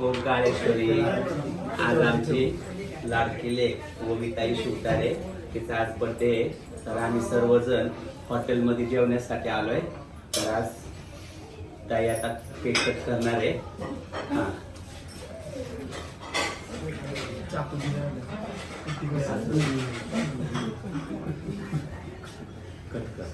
ओंकारेश्वरी आज आमची लाडकी लेक ओमिताई शिवतारे. तिचा आज बर्थडे आहे. तर आम्ही सर्वजण हॉटेलमध्ये जेवण्यासाठी आलोय. तर आज ताई आता केक कट करणार आहे. हां. कट कर.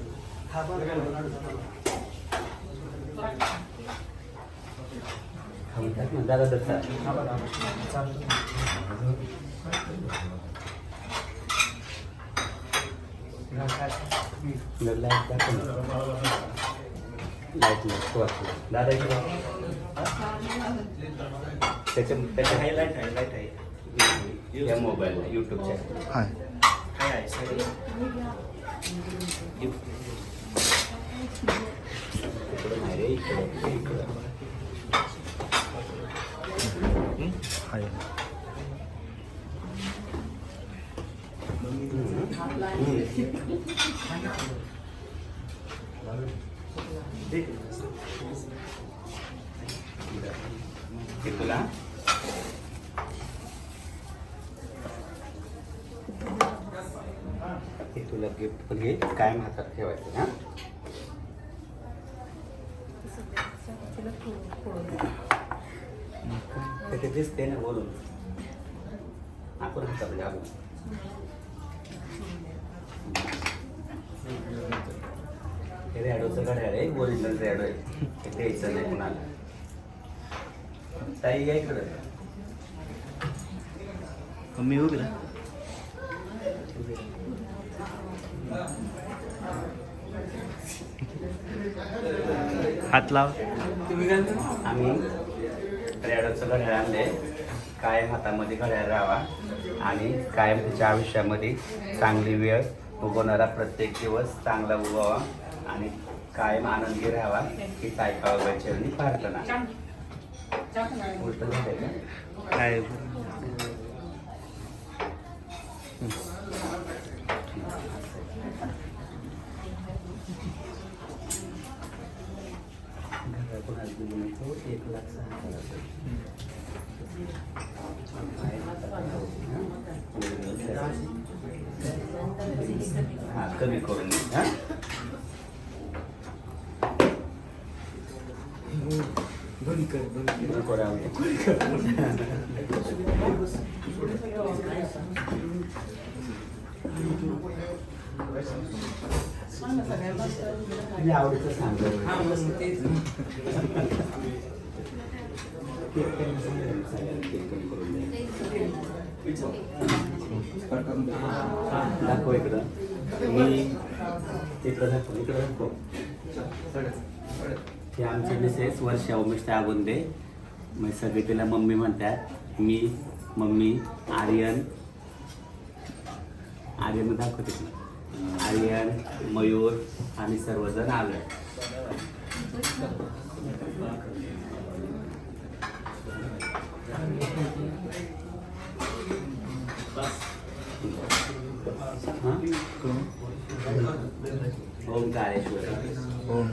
दादा दत्ता. जर लाइट दाखव ना. लाइट नाही, तो वाचला. दादा इकडे वा. त्याच्या त्याच्या हायलाईट हायलाईट आहे या मोबाईलला युट्यूबच्या हाय काय आहे सगळं इकडं नाही रे तुला गिफ्ट पण हे कायम हातात ठेवायचं हा? ते दिसते ना बोलून. आपण हातात घालू हे रॅडोचं घड्याळ आहे ओरिजिनल रॅडो आहे. ते द्यायचं नाही कुणाला. ताई या इकडं. मी उभी हात लाव आम्ही रॅडोचं घड्याळ आणले कायम हातामध्ये घड्याळ राहावा आणि कायम त्याच्या आयुष्यामध्ये चांगली वेळ उगवणारा प्रत्येक दिवस चांगला उगवावा आणि कायम आनंदी राहावा ऐकावं वैचरणी प्रार्थना झालंय का? काय घड्याळ कोणाला दिलं नाही तो एक लाख सहा हजाराचं. कायम हातात ठेवायचं, हं? original कमी करून घे, हा नको तुझ्या आवडीचं सांग. दाखव इकडं. मी इकडं दाखव इकडं दाखव. हे आमचे मिसेस वर्षा उमेश आगुंदे. मग सगळे तिला मम्मी म्हणतात. मी मम्मी आर्यन. आर्यन दाखवते तुला आर्यन मयूर आम्ही सर्वजण आलो ओंकारेश्वर ओम